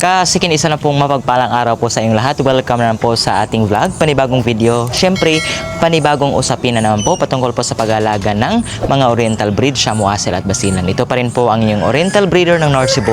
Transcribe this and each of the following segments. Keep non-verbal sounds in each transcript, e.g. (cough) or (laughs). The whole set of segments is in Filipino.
Kasikin isa na pong mapagpalang araw po sa inyong lahat. Welcome na po sa ating vlog, panibagong video. Siyempre, panibagong usapin na naman po patungkol po sa pag-aalaga ng mga Oriental breed, Shamu Asel at Basilan. Ito pa rin po ang inyong Oriental breeder ng North Cebu,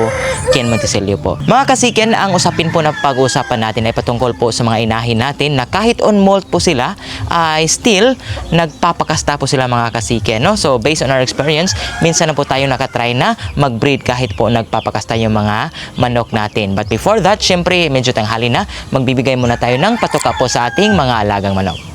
Ken Monticelio po. Mga kasikin, ang usapin po na pag-uusapan natin ay patungkol po sa mga inahin natin na kahit on molt po sila, ay still nagpapakasta po sila mga kasikin. No? So, based on our experience, minsan na po tayo nakatry na mag-breed kahit po nagpapakasta yung mga manok natin. But before that, syempre medyo tanghali na, magbibigay muna tayo ng patuka po sa ating mga alagang manok.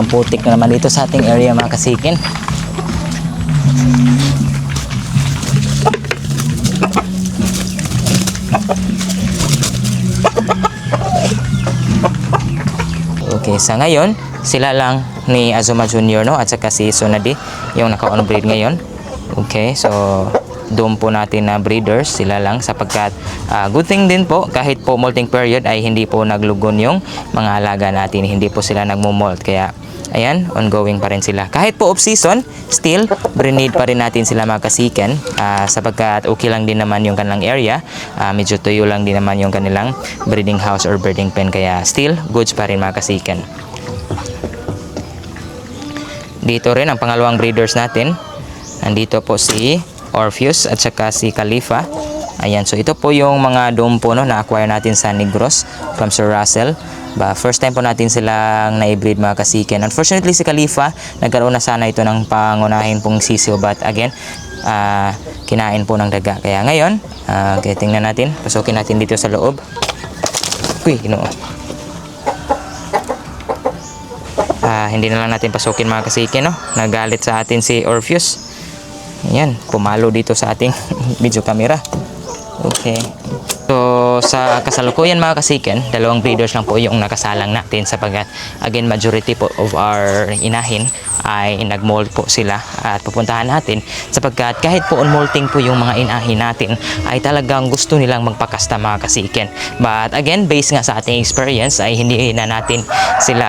Sobrang putik na naman dito sa ating area mga kasikin. Okay, sa ngayon, sila lang ni Azuma Jr. no at saka si Sonadi yung naka-on breed ngayon. Okay, so doon po natin na breeders sila lang sapagkat ah, good thing din po kahit po molting period ay hindi po naglugon yung mga alaga natin hindi po sila nagmo-molt kaya ayan ongoing pa rin sila. Kahit po off season still breed pa rin natin sila mga kasiken ah, sapagkat okay lang din naman yung kanilang area Ah, medyo tuyo lang din naman yung kanilang breeding house or breeding pen kaya still goods pa rin mga kasiken. Dito rin ang pangalawang breeders natin. Nandito po si Orpheus at saka si Khalifa. Ayan, so ito po yung mga dome po no, na-acquire natin sa Negros from Sir Russell. Ba, first time po natin silang na-breed mga kasiken. Unfortunately si Khalifa, nagkaroon na sana ito ng pangunahin pong sisiyo but again, ah, kinain po ng daga. Kaya ngayon, uh, okay, tingnan natin. Pasukin natin dito sa loob. Uy, ginoo. Ah, hindi na lang natin pasukin mga kasiken, no? Nagalit sa atin si Orpheus. Ayan, pumalo dito sa ating (laughs) video camera. Okay. Sa kasalukuyan mga kasiken, dalawang breeders lang po yung nakasalang natin sapagkat again, majority po of our inahin ay nagmold po sila at pupuntahan natin sapagkat kahit po on-molting po yung mga inahin natin ay talagang gusto nilang magpakasta mga kasiken. But again, based nga sa ating experience ay hindi na natin sila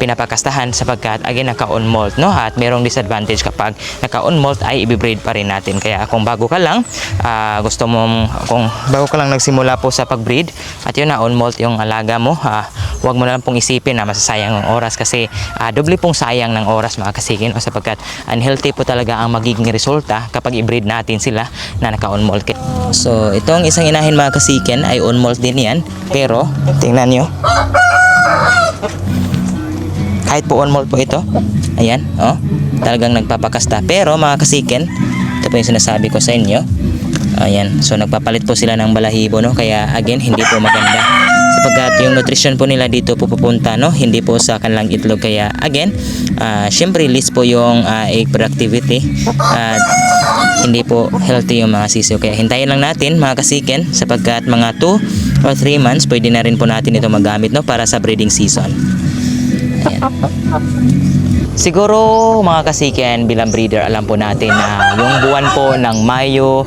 pinapakastahan sapagkat again naka-on no at merong disadvantage kapag naka-on molt ay i-breed pa rin natin. Kaya kung bago ka lang, ah, gusto mo kung bago ka lang nagsimula po sa pag-breed. At yun na on molt yung alaga mo, ah, huwag mo na lang pong isipin na masasayang ang oras kasi ah, doble pong sayang ng oras mga kasikin o sapagkat unhealthy po talaga ang magiging resulta kapag i-breed natin sila na naka-on molt. So itong isang inahin mga kasikin ay on molt din yan. Pero tingnan nyo. Kahit po on mall po ito ayan oh talagang nagpapakasta. Pero mga kasiken ito po yung sinasabi ko sa inyo ayan. So nagpapalit po sila ng balahibo no? Kaya again hindi po maganda. Sapagkat yung nutrition po nila dito po pupunta no? Hindi po sa kanilang itlog. Kaya again ah syempre list po yung ah, egg productivity at hindi po healthy yung mga sisiyo kaya hintayin lang natin mga kasiken sapagkat mga 2 or 3 months pwede na rin po natin ito magamit no? Para sa breeding season. Ayan. Siguro mga kasiken bilang breeder alam po natin na yung buwan po ng Mayo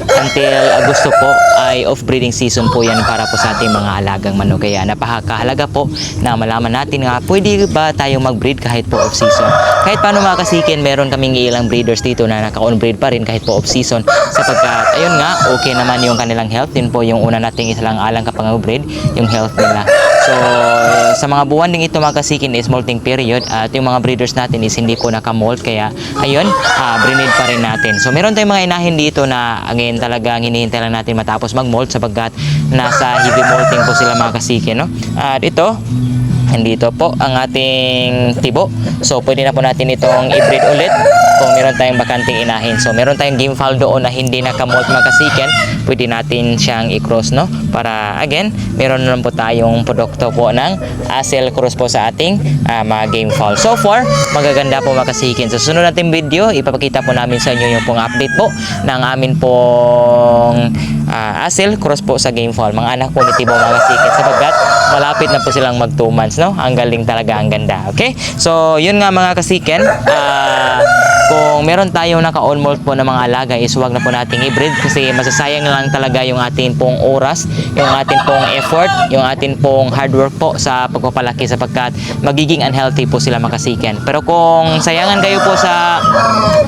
until Agosto po ay off-breeding season po yan para po sa ating mga alagang manok. Kaya napakahalaga po na malaman natin nga pwede ba tayong mag-breed kahit po off-season. Kahit paano mga kasikin, meron kaming ilang breeders dito na naka-on-breed pa rin kahit po off-season sapagkat ayun nga, okay naman yung kanilang health. Yun po yung una nating isalang alang kapag breed yung health nila. So, sa mga buwan ding ito mga kasikin is molting period at yung mga breeders natin is hindi po naka-molt kaya ayun, uh, breed pa rin natin. So, meron tayong mga inahin dito na again talagang hinihintay lang natin matapos mag-molt sapagkat nasa heavy molting po sila mga kasikin, no? At ito, Nandito po ang ating tibo. So, pwede na po natin itong i-breed ulit kung meron tayong bakanting inahin. So, meron tayong game fowl doon na hindi nakamolt mga kasiken. Pwede natin siyang i-cross, no? Para, again, meron na po tayong produkto po ng Asel Cross po sa ating ah, mga game fowl. So far, magaganda po mga kasiken. Sa sunod nating video, ipapakita po namin sa inyo yung pong update po ng amin pong ah, Asil cross po sa Game Fall. Mga anak po ni Tibo mga kasikin sapagkat malapit na po silang mag 2 months, no? Ang galing talaga, ang ganda. Okay? So, yun nga mga kasikin. Ah, kung meron tayong naka-on molt po na mga alaga is wag na po nating i-breed kasi masasayang lang talaga yung atin pong oras, yung atin pong effort, yung atin pong hard work po sa pagpapalaki sapagkat magiging unhealthy po sila makasiken. Pero kung sayangan kayo po sa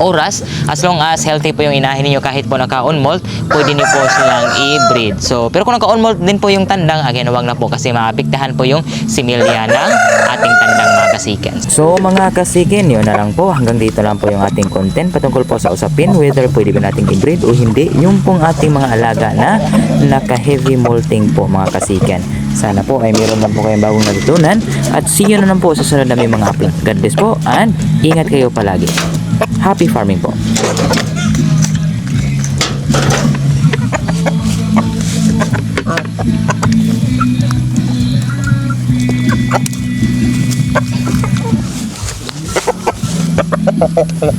oras, as long as healthy po yung inahin niyo kahit po naka-on molt, pwede niyo po silang i-breed. So, pero kung naka-on molt din po yung tandang, again, wag na po kasi maapektahan po yung similya ng ating tandang mga kasiken. So, mga kasiken, yun na lang po. Hanggang dito lang po yung ating content patungkol po sa usapin whether pwede ba nating i-breed o hindi. Yung pong ating mga alaga na naka-heavy molting po mga kasiken. Sana po ay meron lang po kayong bagong natutunan at see you na lang po sa sunod na may mga upload. God bless po and ingat kayo palagi. Happy farming po. Ha ha ha ha.